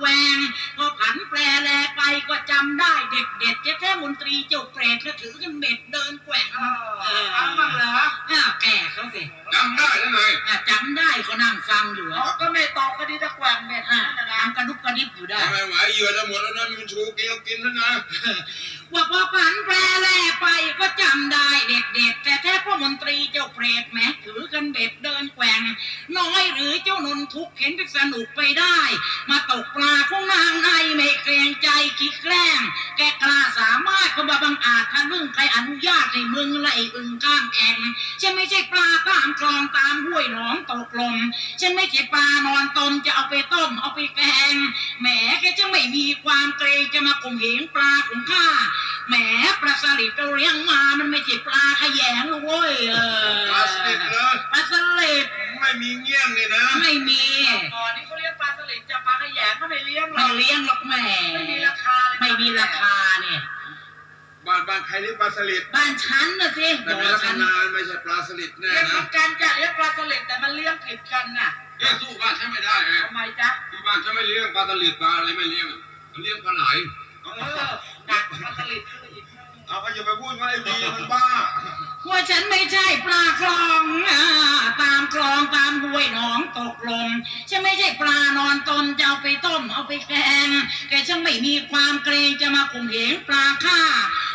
แวง พอผันแปรแลไปก็จำได้เด็กเด็ดๆแท้ๆมนตรีเจ้าเปรตก็ถือกันเบ็ดเดินแกว่งเออฟังบ้างเหรออ้าวแก่เขาสิจำได้แล้วไงอะจำได้เขานั่งฟังอยู่อ๋ออะก็ไม่ตอบก็ดีตะแกว่งเบ็ดอะนั่นนะทำกระดุกกระดิบอยู่ได้ทำไมไหวเหยื่อจะหมดแล้วนะมันชูกินแล้วกินแล้วนะว่าพอผันแปรแลไปก็จำได้เด็ดๆแต่แท้พ่อมนตรีเจ้าเปรตแหม้ถือกันเบ็ดเดินแกว่ง น้อยหรือเจ้านนทุกเห็นเป็นสนุกไปได้ มาตกปลาของนางในไม่เกรงใจคิดแกล้ง แกกล้าสามารถเข้ามาบังอาจทะลึ่งใครอนุญาตให้มึงไล่อึงข้ามแองฉันไม่ใช่ปลาตามคลองตามห้วยหนองตกลมฉันไม่ใช่ปลานอนตมจะเอาไปต้มเอาไปแกงแหมแกจะไม่มีความเกรงจะมาข่มเหงปลาของข้าแหมปลาสลิดเราเลี้ยงมามันไม่ใช่ปลาขยงนะเว้ยเออ ปลาสลิดเลย ปลาสลิด ไม่มีเงี้ยงเลยนะไม่มีก่อนนี้เขาเลี้ยงปลาสลิดจะปลาขยงก็ไม่เลี้ยงหรไม่อก เลี้ยงหรอกแหมไม่มีราคาเลย ไม่มีราคาเนี่ยบ้านบ้านใครเลี้ยงปลาสลิดบ้านฉันนะสิแต่บอเป็นกลักษฉันณะไม่ใช่ปลาสลิดแน่เลี้ยงเหมืนะอนกันจะเลี้ยงปลาสลิดแต่มันเลี้ยงผิดกันน่ะเลี้ยงสู้บ้านฉันไม่ได้ไงทำไมจ๊ะที่บ้านฉันไม่เลี้ยงปลาสลิดปลาอะไรไม่เลี้ยงฉันเลี้ยงปลาไหลเออหนักปลาสลิดขึ้นอีกเอาก็อย่าไปพูดว่าไอ้ดีมันบ้า ว่าฉันไม่ใช่ปลาคลองอ่าตามคลอง ตกลงฉันไม่ใช่ปลานอนตนจะเอาไปต้มเอาไปแกงแกฉันไม่มีความเกรงจะมาข่มเหงปลาข้า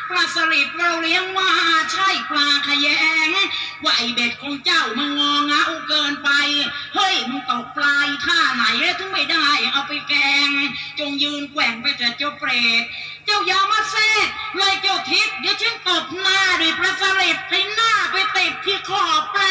ปลาสลิดเราเลี้ยงมาใช่ปลาขยงว่าไอเบ็ดของเจ้ามันงอเงาเกินไป เฮ้ยมึงตกปลายท่าไหนแล้วถึงไม่ได้เอาไปแกง จงยืนแกว่งไปเถิดเจ้าเปรตเจ้ายามาแทรกเลยเจ้าทิศเดี๋ยวฉันตบหน้าด้วยปลาสลิดให้หน้าไปติดที่ขอบแปลง